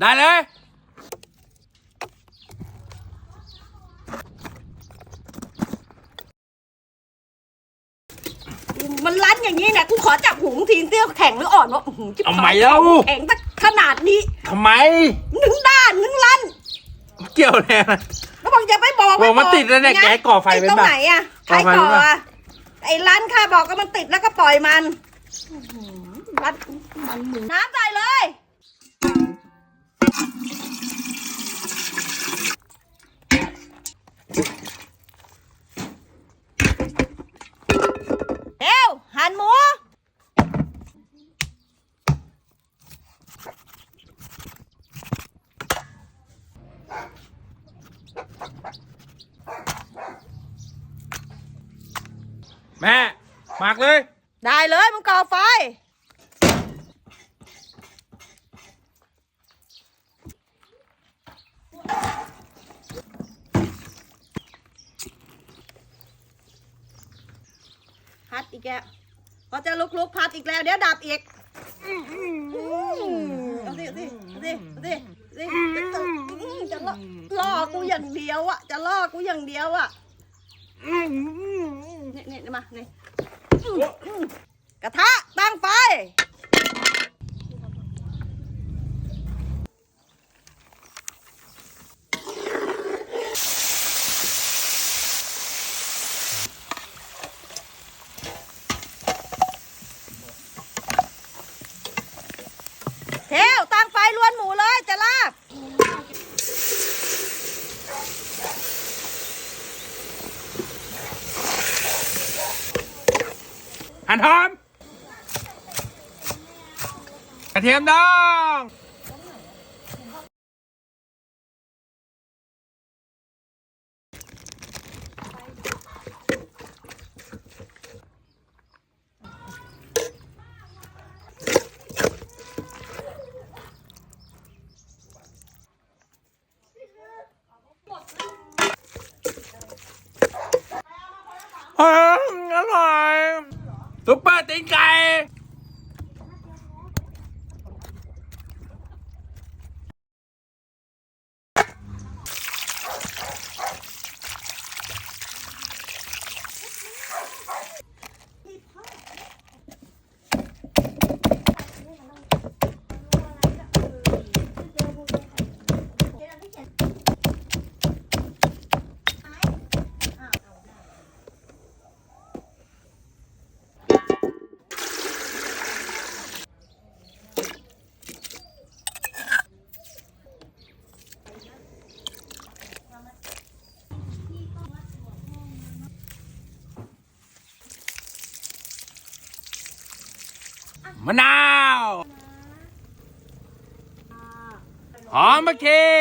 ได้เลย มันรันอย่างนี้เนี่ยกูขอจับหูมึงทีนเตี้ยวแข็งหรืออ่อนวะอื้อหือจิ๊บทำไมเล่าแข็งสักขนาดนี้ทำไมหนึ่งด้านหนึ่งลันเกี่ยวแน่แล้วบอกอย่าไปบอกบอกมันติดแล้วเนี่ยไงแกก่อไฟเป็นติดตรงปะไหนอะใครก่อไฟเป็นก่อปะอะไอ้ร้านข้าบอกก็มันติดแล้วก็ปล่อยมันอื้อหือรัดมันหมุนน้ำใส่เลย เร็วหั่นหมู แม่หมักเลย ได้เลยมึงก่อไฟ พัดอีกแล้วพอจะลุกๆพัดอีกแล้ว เดี๋ยวดับอีกเอาสิเอาสิเอาสิเอาสิเอาสิจะล่อล่อกู อย่างเดียวอะจะล่อกูอย่างเดียวอะเนี่ยเนี่ยมาเนี่ยกระทะตั้งไฟเทวตั้งไฟล้วนหมูเลยจะลาบ หั่นหอม กระเทียมดองอร่อย ซุปเปอร์ตีนไก่ มะนาว หอมมะเขือ